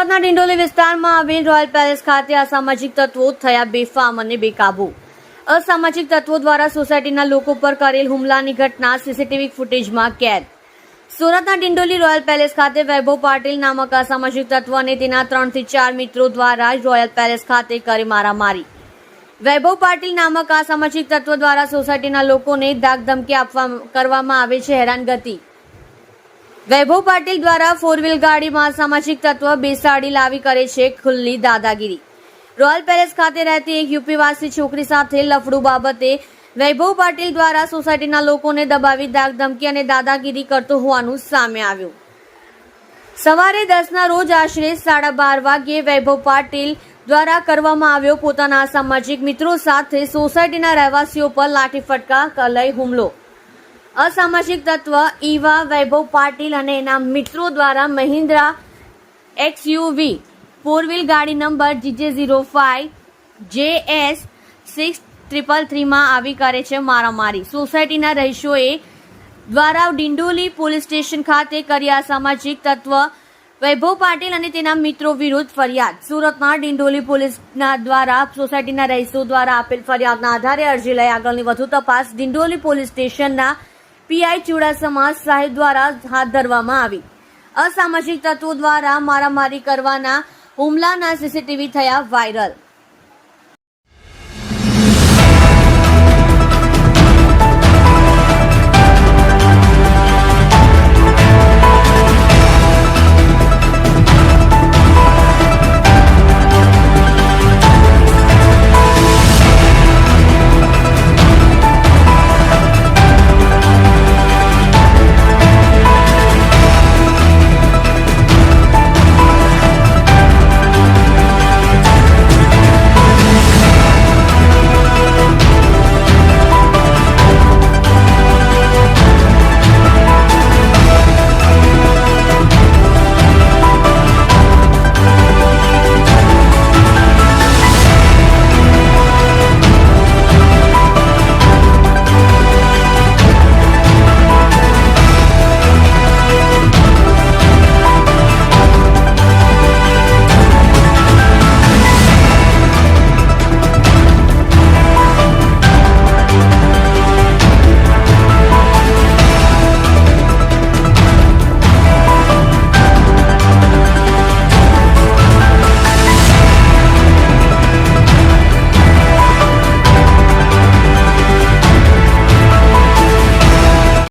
સુરતના ડિંડોલી વિસ્તારમાં આવેલ રોયલ પેલેસ ખાતે અસામાજિક તત્વો થયા બેફામ અને બેકાબુ. અસામાજિક તત્વો દ્વારા સોસાયટીના લોકો પર કરેલ હુમલાની ઘટના સીસીટીવી ફૂટેજમાં કેદ. સુરતના ડિંડોલી રોયલ પેલેસ ખાતે વૈભવ પાટીલ નામક અસામાજિક તત્વ અને તેના ત્રણથી ચાર મિત્રો દ્વારા રોયલ પેલેસ ખાતે કરી મારામારી. વૈભવ પાટીલ નામક અસામાજિક તત્વ દ્વારા સોસાયટીના લોકોને ધાકધમકી આપવા કરવામાં આવે છે હેરાનગતિ. વૈભવ પાટીલ દ્વારા ફોર વ્હીલ ગાડીમાં સામાજિક તત્વ બેસાડી લાવી કરે છે ખુલ્લી દાદાગીરી. રોયલ પેલેસ ખાતે રહેતી એક યુપીવાસી છોકરી સાથે લફડું બાબતે વૈભવ પાટીલ દ્વારા સોસાયટીના લોકોને દબાવી દાગધમકી અને દાદાગીરી કરતો હોવાનું સામે આવ્યું. સવારે દસના રોજ આશરે સાડા બાર વાગ્યે વૈભવ પાટીલ દ્વારા કરવામાં આવ્યો પોતાના સામાજિક મિત્રો સાથે સોસાયટીના રહેવાસીઓ પર લાઠી ફટકા કલય હુમલો. અસામાજિક તત્વ ઈવા, વૈભવ પાટીલ અને એના મિત્રો દ્વારા મહિન્દ્રા એક્સયુવી ફોર વ્હીલ ગાડી number GJ zero five J S six triple થ્રીમાં આવી કરે છે મારામારી. સોસાયટીના રહીશોએ દ્વારા ડિંડોલી પોલીસ સ્ટેશન ખાતે કરી અસામાજિક તત્વ વૈભવ પાટીલ અને તેના મિત્રો વિરુદ્ધ ફરિયાદ. સુરતના ડિંડોલી પોલીસના દ્વારા સોસાયટીના રહીશો દ્વારા આપેલ ફરિયાદના આધારે અરજી લઈ આગળની વધુ તપાસ ડિંડોલી પોલીસ સ્ટેશનના પીઆઈ ચુડાસમા સાહેબ દ્વારા હાથ ધરવામાં આવી. અસામાજિક તત્વો દ્વારા મારામારી કરવાના હુમલાના સીસીટીવી થયા વાયરલ.